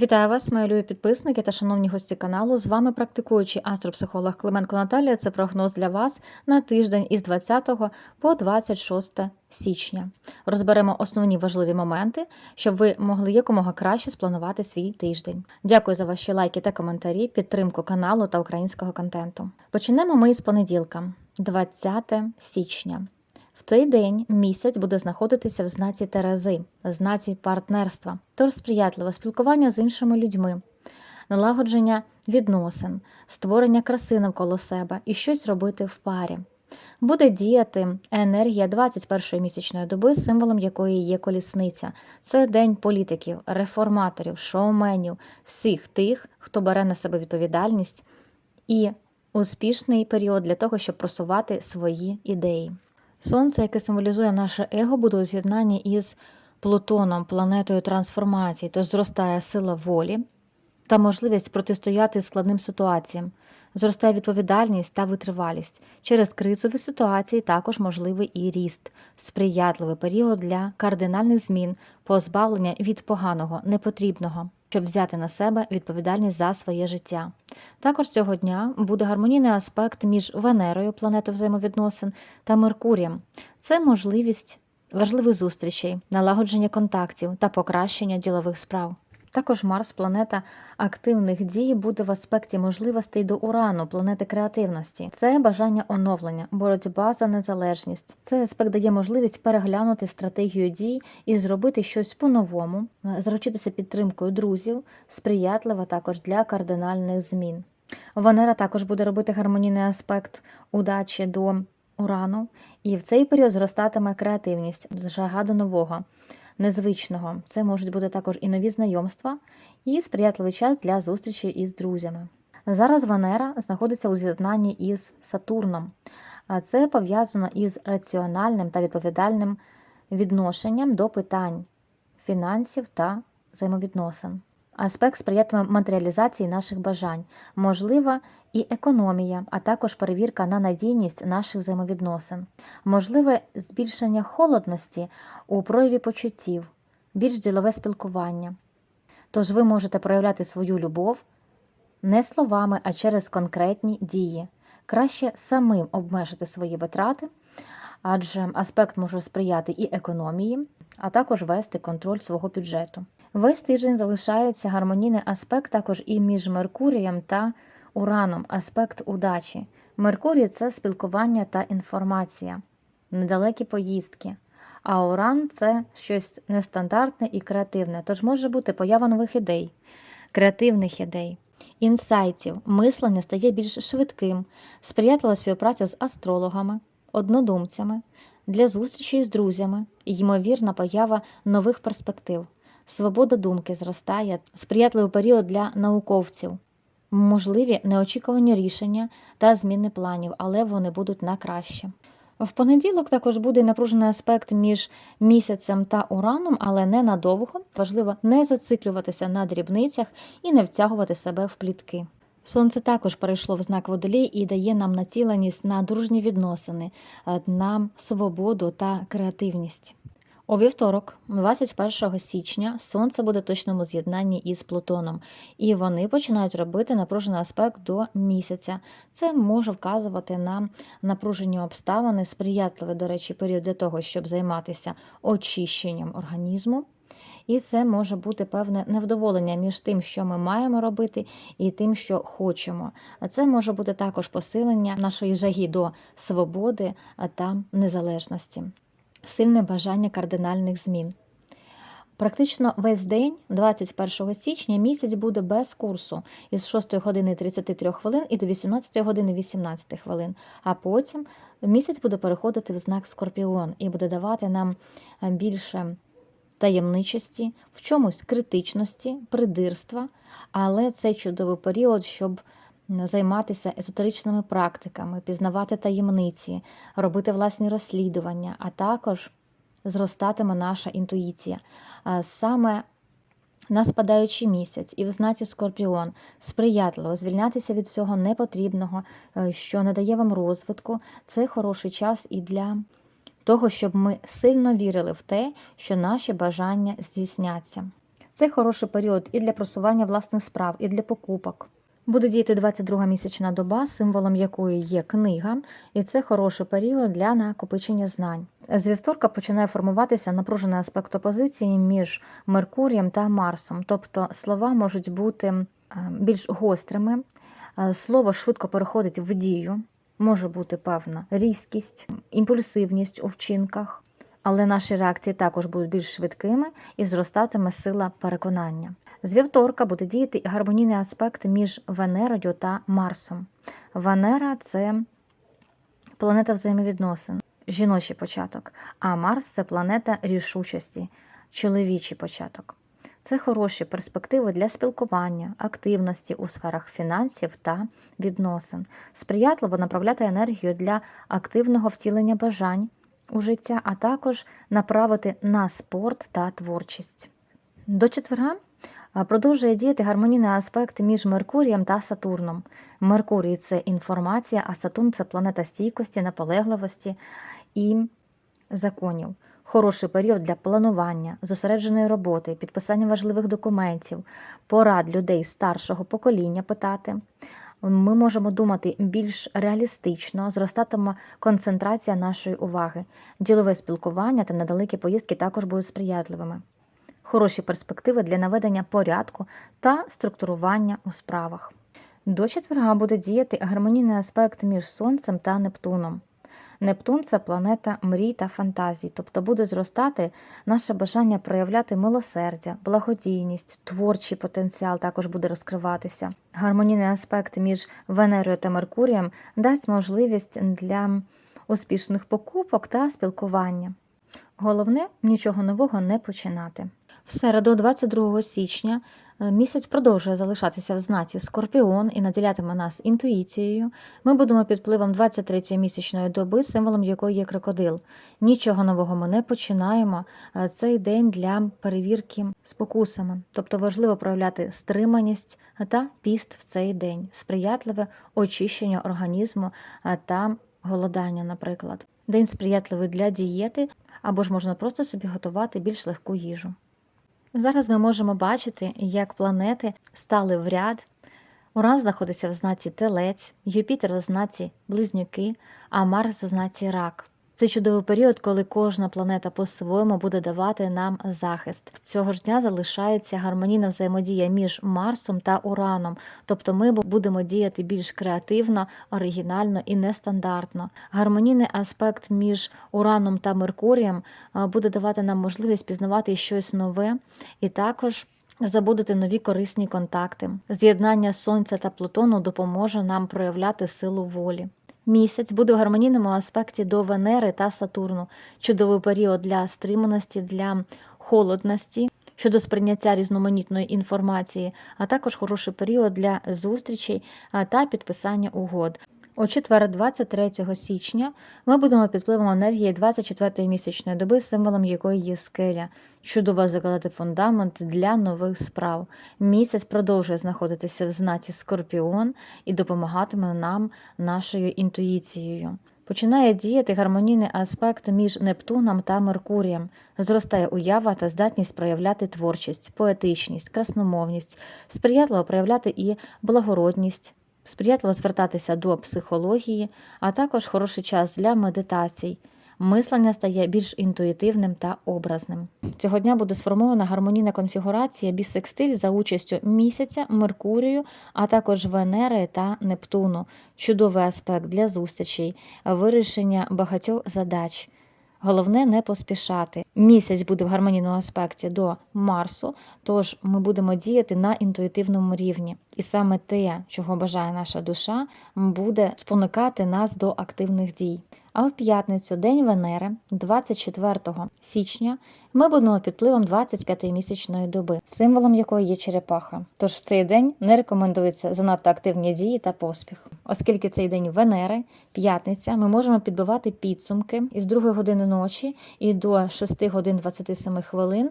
Вітаю вас, мої любі підписники та шановні гості каналу. З вами практикуючий астропсихолог Клименко Наталія. Це прогноз для вас на тиждень із 20 по 26 січня. Розберемо основні важливі моменти, щоб ви могли якомога краще спланувати свій тиждень. Дякую за ваші лайки та коментарі, підтримку каналу та українського контенту. Почнемо ми з понеділка, 20 січня. В цей день місяць буде знаходитися в знаці Терези, знаці партнерства, тож сприятливе спілкування з іншими людьми, налагодження відносин, створення краси навколо себе і щось робити в парі. Буде діяти енергія 21-ї місячної доби, символом якої є колісниця. Це день політиків, реформаторів, шоуменів, всіх тих, хто бере на себе відповідальність і успішний період для того, щоб просувати свої ідеї. Сонце, яке символізує наше его, буде у з'єднанні із Плутоном, планетою трансформації, тож зростає сила волі та можливість протистояти складним ситуаціям, зростає відповідальність та витривалість. Через кризові ситуації також можливий і ріст, сприятливий період для кардинальних змін, позбавлення від поганого, непотрібного. Щоб взяти на себе відповідальність за своє життя. Також цього дня буде гармонійний аспект між Венерою, планетою взаємовідносин, та Меркурієм. Це можливість важливих зустрічей, налагодження контактів та покращення ділових справ. Також Марс, планета активних дій, буде в аспекті можливостей до Урану, планети креативності. Це бажання оновлення, боротьба за незалежність. Цей аспект дає можливість переглянути стратегію дій і зробити щось по-новому, заручитися підтримкою друзів, сприятлива також для кардинальних змін. Венера також буде робити гармонійний аспект удачі до Урану, і в цей період зростатиме креативність, жага до нового незвичного. Це можуть бути також і нові знайомства, і сприятливий час для зустрічі із друзями. Зараз Венера знаходиться у з'єднанні із Сатурном, це пов'язано із раціональним та відповідальним відношенням до питань фінансів та взаємовідносин. Аспект сприятиме матеріалізації наших бажань, можлива і економія, а також перевірка на надійність наших взаємовідносин, можливе збільшення холодності у прояві почуттів, більш ділове спілкування. Тож ви можете проявляти свою любов не словами, а через конкретні дії. Краще самим обмежити свої витрати, адже аспект може сприяти і економії, а також вести контроль свого бюджету. Весь тиждень залишається гармонійний аспект також і між Меркурієм та Ураном, аспект удачі. Меркурій це спілкування та інформація, недалекі поїздки. А Уран це щось нестандартне і креативне, тож може бути поява нових ідей, креативних ідей, інсайтів, мислення стає більш швидким, сприятлива співпраця з астрологами, однодумцями, для зустрічі з друзями, ймовірна поява нових перспектив. Свобода думки зростає, сприятливий період для науковців, можливі неочікувані рішення та зміни планів, але вони будуть на краще. В понеділок також буде напружений аспект між місяцем та ураном, але не надовго. Важливо не зациклюватися на дрібницях і не втягувати себе в плітки. Сонце також перейшло в знак водолій і дає нам націленість на дружні відносини, на свободу та креативність. У вівторок, 21 січня, сонце буде точному з'єднанні із Плутоном, і вони починають робити напружений аспект до місяця. Це може вказувати на напружені обставини, сприятливий, до речі, період для того, щоб займатися очищенням організму. І це може бути певне невдоволення між тим, що ми маємо робити, і тим, що хочемо. А це може бути також посилення нашої жаги до свободи та незалежності сильне бажання кардинальних змін. Практично весь день, 21 січня, місяць буде без курсу із 6 години 33 хвилин і до 18 години 18 хвилин. А потім місяць буде переходити в знак Скорпіон і буде давати нам більше таємничості, в чомусь критичності, придирства, але це чудовий період, щоб займатися езотеричними практиками, пізнавати таємниці, робити власні розслідування, а також зростатиме наша інтуїція. Саме на спадаючий місяць і в знаці Скорпіон сприятливо звільнятися від всього непотрібного, е, що не дає вам розвитку. Це хороший час і для того, щоб ми сильно вірили в те, що наші бажання здійсняться. Це хороший період і для просування власних справ, і для покупок. Буде діяти 22 місячна доба, символом якої є книга, і це хороший період для накопичення знань. З вівторка починає формуватися напружений аспект опозиції між Меркурієм та Марсом, тобто слова можуть бути е, більш гострими, е, слово швидко переходить в дію, може бути певна різкість, імпульсивність у вчинках, але наші реакції також будуть більш швидкими і зростатиме сила переконання. З вівторка буде діяти гармонійний аспект між Венерою та Марсом. Венера це планета взаємовідносин, жіночий початок, а Марс це планета рішучості, чоловічий початок. Це хороші перспективи для спілкування, активності у сферах фінансів та відносин, сприятливо направляти енергію для активного втілення бажань у життя, а також направити на спорт та творчість. До четверга продовжує діяти гармонійний аспект між Меркурієм та Сатурном. Меркурій це інформація, а Сатурн це планета стійкості, наполегливості і законів. Хороший період для планування, зосередженої роботи, підписання важливих документів, порад людей старшого покоління питати. Ми можемо думати більш реалістично, зростатиме концентрація нашої уваги. Ділове спілкування та недалекі поїздки також будуть сприятливими. Хороші перспективи для наведення порядку та структурування у справах. До четверга буде діяти гармонійний аспект між Сонцем та Нептуном. Нептун це планета мрій та фантазій, тобто буде зростати наше бажання проявляти милосердя, благодійність, творчий потенціал також буде розкриватися. Гармонійний аспект між Венерою та Меркурієм дасть можливість для успішних покупок та спілкування. Головне нічого нового не починати. В середу, 22 січня, е, місяць продовжує залишатися в знаці Скорпіон і наділятиме нас інтуїцією. Ми будемо під впливом 23 місячної доби, символом якої є крокодил. Нічого нового ми не починаємо. Е, Цей день для перевірки спокусами, тобто важливо проявляти стриманість та піст в цей день, сприятливе очищення організму е, та голодання, наприклад. День сприятливий для дієти, або ж можна просто собі готувати більш легку їжу. Зараз ми можемо бачити, як планети стали в ряд. Уран знаходиться в знаці Телець, Юпітер в знаці Близнюки, а Марс в знаці Рак. Це чудовий період, коли кожна планета по-своєму буде давати нам захист. Цього ж дня залишається гармонійна взаємодія між Марсом та Ураном, тобто ми будемо діяти більш креативно, оригінально і нестандартно. Гармонійний аспект між Ураном та Меркурієм буде давати нам можливість пізнавати щось нове і також. Забудете нові корисні контакти. З'єднання Сонця та Плутону допоможе нам проявляти силу волі. Місяць буде в гармонійному аспекті до Венери та Сатурну, чудовий період для стриманості, для холодності щодо сприйняття різноманітної інформації, а також хороший період для зустрічей та підписання угод. У четвер, 23 січня, ми будемо під впливом енергії 24-ї місячної доби, символом якої є скеля. Чудово закладати фундамент для нових справ. Місяць продовжує знаходитися в знаці Скорпіон і допомагатиме нам нашою інтуїцією. Починає діяти гармонійний аспект між Нептуном та Меркурієм. Зростає уява та здатність проявляти творчість, поетичність, красномовність, сприятливо проявляти і благородність, сприятливо звертатися до психології, а також хороший час для медитацій. Мислення стає більш інтуїтивним та образним. Цього дня буде сформована гармонійна конфігурація бісекстиль за участю місяця, Меркурію, а також Венери та Нептуну. Чудовий аспект для зустрічей, вирішення багатьох задач. Головне не поспішати. Місяць буде в гармонійному аспекті до Марсу, тож ми будемо діяти на інтуїтивному рівні. І саме те, чого бажає наша душа, буде спонукати нас до активних дій. А в п'ятницю, день Венери, 24 січня, ми будемо під впливом 25-ї місячної доби, символом якої є черепаха. Тож в цей день не рекомендуються занадто активні дії та поспіх. Оскільки цей день Венери, п'ятниця, ми можемо підбивати підсумки із 2 години ночі і до 6 годин 27 хвилин.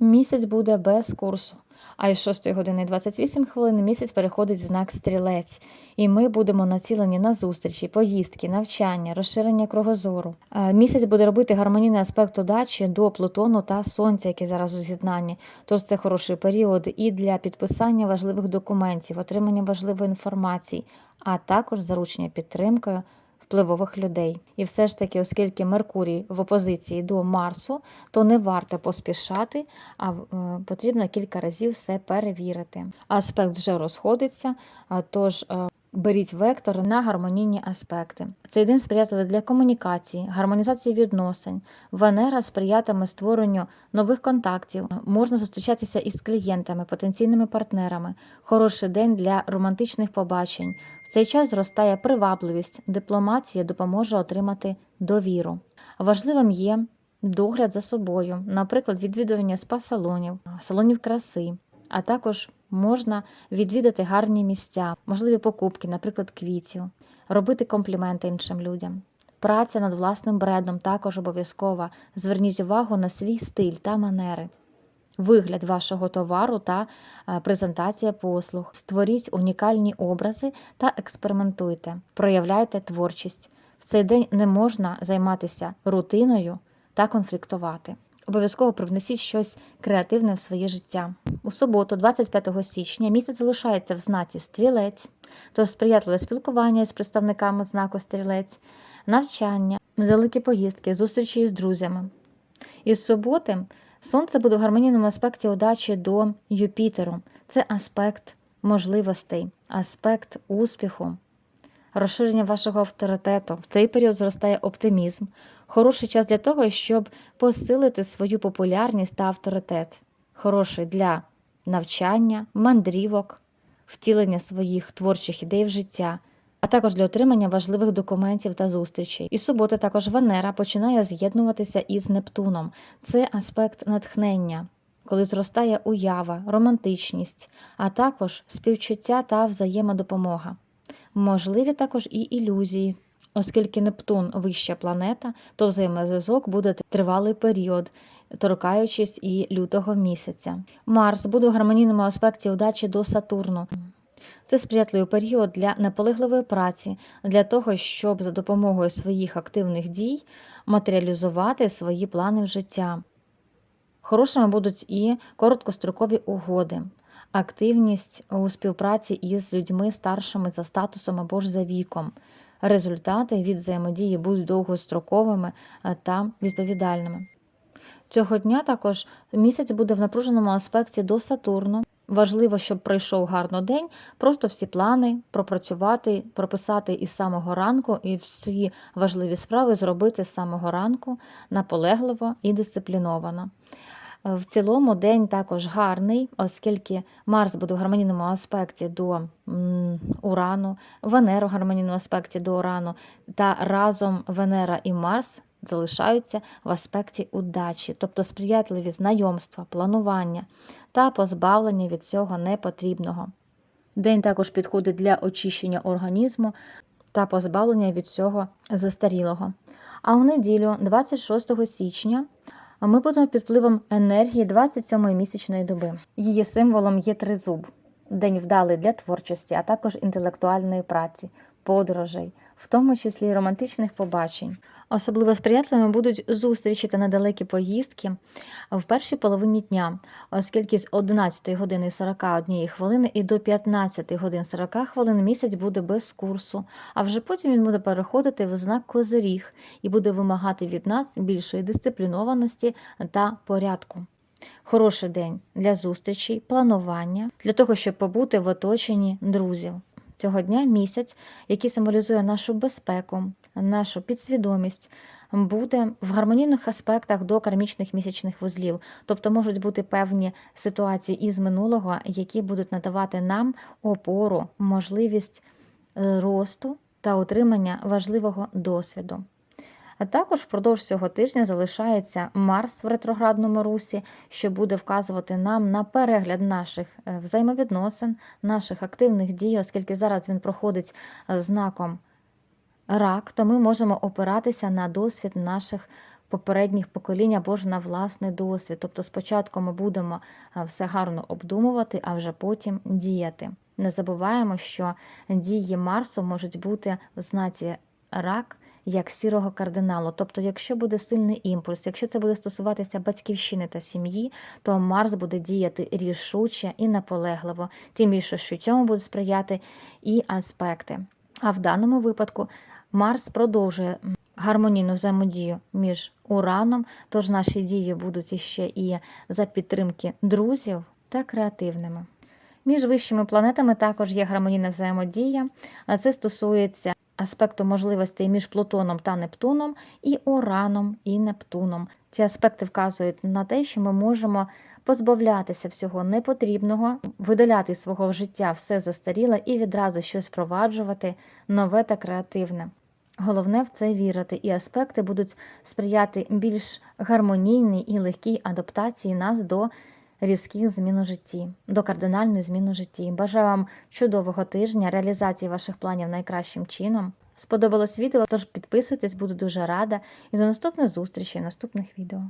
Місяць буде без курсу. А із 6 години і 28 хвилин місяць переходить знак стрілець, і ми будемо націлені на зустрічі, поїздки, навчання, розширення кругозору. Е, Місяць буде робити гармонійний аспект удачі до Плутону та Сонця, які зараз у з'єднанні. Тож це хороший період і для підписання важливих документів, отримання важливої інформації, а також заручення підтримкою впливових людей. І все ж таки, оскільки Меркурій в опозиції до Марсу, то не варто поспішати, а е, потрібно кілька разів все перевірити. Аспект вже розходиться, тож. Беріть вектор на гармонійні аспекти. Цей день сприятливий для комунікації, гармонізації відносин. Венера сприятиме створенню нових контактів. Можна зустрічатися із клієнтами, потенційними партнерами. Хороший день для романтичних побачень. В цей час зростає привабливість. Дипломація допоможе отримати довіру. Важливим є догляд за собою, наприклад, відвідування спа-салонів, салонів краси, а також можна відвідати гарні місця, можливі покупки, наприклад, квітів, робити компліменти іншим людям. Праця над власним бредом також обов'язкова. Зверніть увагу на свій стиль та манери. Вигляд вашого товару та е, презентація послуг. Створіть унікальні образи та експериментуйте, проявляйте творчість. В цей день не можна займатися рутиною та конфліктувати. Обов'язково привнесіть щось креативне в своє життя. У суботу, 25 січня, місяць залишається в знаці стрілець, тож сприятливе спілкування з представниками знаку стрілець, навчання, невеликі поїздки, зустрічі з друзями. Із суботи сонце буде в гармонійному аспекті удачі до Юпітеру. Це аспект можливостей, аспект успіху, розширення вашого авторитету. В цей період зростає оптимізм. Хороший час для того, щоб посилити свою популярність та авторитет. Хороший для навчання, мандрівок, втілення своїх творчих ідей в життя, а також для отримання важливих документів та зустрічей. І суботи також Венера починає з'єднуватися із Нептуном. Це аспект натхнення, коли зростає уява, романтичність, а також співчуття та взаємодопомога. Можливі також і ілюзії. Оскільки Нептун вища планета, то взаємозв'язок буде тривалий період, торкаючись і лютого місяця. Марс буде в гармонійному аспекті удачі до Сатурну. Це сприятливий період для наполегливої праці, для того, щоб за допомогою своїх активних дій матеріалізувати свої плани в життя. Хорошими будуть і короткострокові угоди, активність у співпраці із людьми старшими за статусом або ж за віком. Результати від взаємодії будуть довгостроковими е, та відповідальними. Цього дня також місяць буде в напруженому аспекті до Сатурну. Важливо, щоб пройшов гарно день, просто всі плани пропрацювати, прописати із самого ранку і всі важливі справи зробити з самого ранку наполегливо і дисципліновано. В цілому день також гарний, оскільки Марс буде в гармонійному аспекті до Урану, Венера в гармонійному аспекті до Урану, та разом Венера і Марс залишаються в аспекті удачі, тобто сприятливі знайомства, планування та позбавлення від цього непотрібного. День також підходить для очищення організму та позбавлення від цього застарілого. А у неділю, 26 січня, ми будемо під впливом енергії 27-ї місячної доби. Її символом є тризуб, день вдалий для творчості, а також інтелектуальної праці, подорожей, в тому числі романтичних побачень. Особливо сприятливими будуть зустрічі та недалекі поїздки в першій половині дня, оскільки з 11 години 41 хвилини і до 15 годин 40 хвилин місяць буде без курсу, а вже потім він буде переходити в знак Козиріг і буде вимагати від нас більшої дисциплінованості та порядку. Хороший день для зустрічей, планування, для того, щоб побути в оточенні друзів. Цього дня місяць, який символізує нашу безпеку, нашу підсвідомість, буде в гармонійних аспектах до кармічних місячних вузлів, тобто можуть бути певні ситуації із минулого, які будуть надавати нам опору, можливість е, росту та отримання важливого досвіду. А також впродовж цього тижня залишається Марс в ретроградному русі, що буде вказувати нам на перегляд наших е, взаємовідносин, наших активних дій, оскільки зараз він проходить е, знаком рак, то ми можемо опиратися на досвід наших попередніх поколінь або ж на власний досвід. Тобто спочатку ми будемо все гарно обдумувати, а вже потім діяти. Не забуваємо, що дії Марсу можуть бути в знаці рак як сірого кардиналу. Тобто, якщо буде сильний імпульс, якщо це буде стосуватися батьківщини та сім'ї, то Марс буде діяти рішуче і наполегливо, тим більше, що цьому будуть сприяти і аспекти. А в даному випадку Марс продовжує гармонійну взаємодію між Ураном, тож наші дії будуть іще і за підтримки друзів та креативними. Між вищими планетами також є гармонійна взаємодія, а це стосується аспекту можливостей між Плутоном та Нептуном і Ураном і Нептуном. Ці аспекти вказують на те, що ми можемо позбавлятися всього непотрібного, видаляти з свого життя все застаріле і відразу щось впроваджувати нове та креативне. Головне в це вірити, і аспекти будуть сприяти більш гармонійній і легкій адаптації нас до різких змін у житті, до кардинальних змін у житті. Бажаю вам чудового тижня, реалізації ваших планів найкращим чином. Сподобалось відео, тож підписуйтесь, буду дуже рада. І до наступних зустрічей, наступних відео.